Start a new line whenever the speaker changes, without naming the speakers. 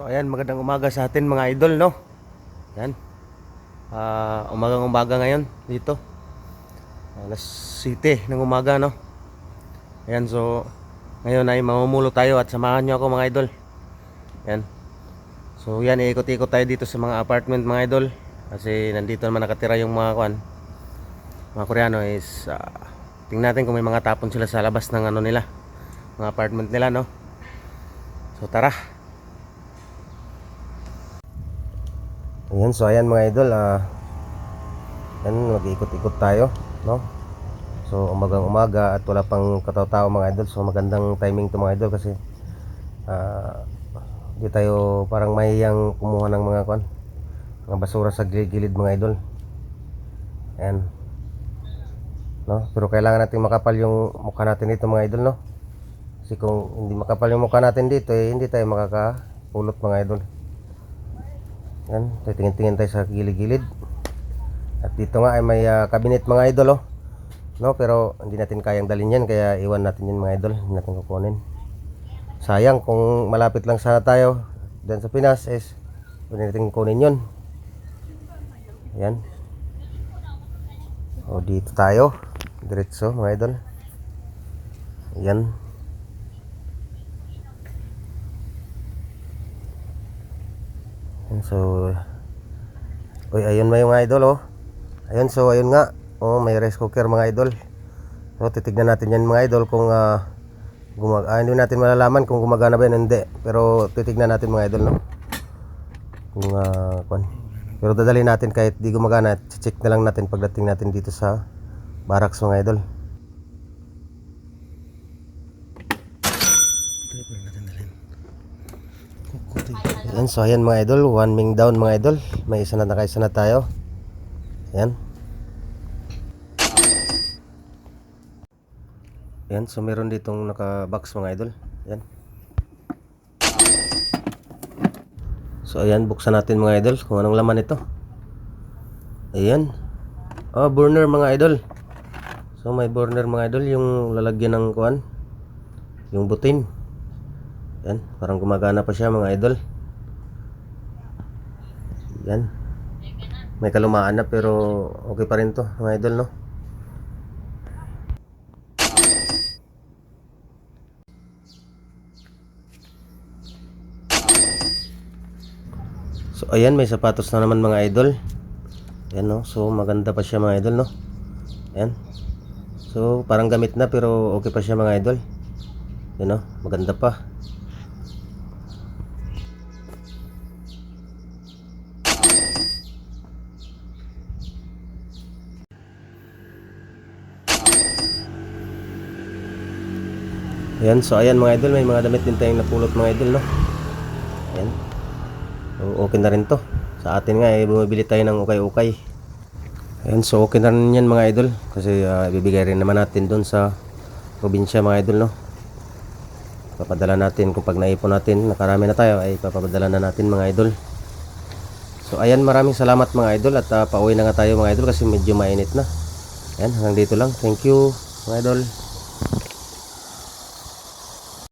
So ayan, magandang umaga sa atin mga idol, no? Yan. Ah, umagang umaga ngayon dito. Alas 7 ng umaga, no? Ayan, so ngayon ay mamumulo tayo at samahan nyo ako mga idol. Yan. So yan, iikot-ikot tayo dito sa mga apartment mga idol. Kasi nandito naman nakatira yung mga kwan. Mga Koreano is ah, tingnan natin kung may mga tapon sila sa labas ng ano nila. Mga apartment nila, no? So tara. Ayan, so ayan mga idol, ah yan, mag-ikot-ikot tayo, no? So, umagang umaga at wala pang kataw-tao mga idol. So, magandang timing to mga idol kasi ah di tayo parang mahiyang kumuha ng mga kwan, mga basura sa gilid-gilid mga idol. Ayan. No? Pero kailangan natin makapal yung mukha natin dito mga idol, no? Kasi kung hindi makapal yung mukha natin dito, eh, hindi tayo makakapulot mga idol. Yan, titingin-tingin tayo sa gilid-gilid. At dito nga ay may ah, cabinet mga idol oh. No, pero hindi natin kayang dalhin yan kaya iwan natin yan mga idol, hindi natin kukunin. Sayang kung malapit lang sana tayo dyan sa Pinas is pwede natin kunin yun. Yan. O dito tayo. Diretso mga idol. Yan. So Uy, ayun may mga idol oh. Ayun, so ayun nga. Oh, may rice cooker mga idol. So titignan natin yan mga idol kung ah gumag ah, hindi natin malalaman kung gumagana ba yan hindi. Pero titignan natin mga idol no. Kung ah, kwan. Pero dadalhin natin kahit di gumagana, check na lang natin pagdating natin dito sa barracks mga idol. Ayan, so ayan mga idol, one ming down mga idol. May isa na nakaisa na tayo. Ayan. Ayan, so meron ditong naka-box mga idol. Ayan. So ayan, buksan natin mga idol kung anong laman ito. Ayan. Oh, burner mga idol. So may burner mga idol, yung lalagyan ng kuan, yung butin. Yan, parang gumagana pa siya mga idol. Yan. May kalumaan na pero okay pa rin to mga idol no. So ayan may sapatos na naman mga idol. Yan no. So maganda pa siya mga idol no. Yan. So parang gamit na pero okay pa siya mga idol. Yan no. Maganda pa. Ayan, so ayan mga idol, may mga damit din tayong napulot mga idol, no? Ayan. So, okay na rin to. Sa atin nga, eh, bumibili tayo ng ukay-ukay. Ayan, so okay na rin yan mga idol. Kasi ah, ibibigay rin naman natin doon sa probinsya mga idol, no? Papadala natin, kung pag naipon natin, nakarami na tayo, ay papadala na natin mga idol. So ayan, maraming salamat mga idol at ah, pauwi na nga tayo mga idol kasi medyo mainit na. Ayan, hanggang dito lang. Thank you mga idol.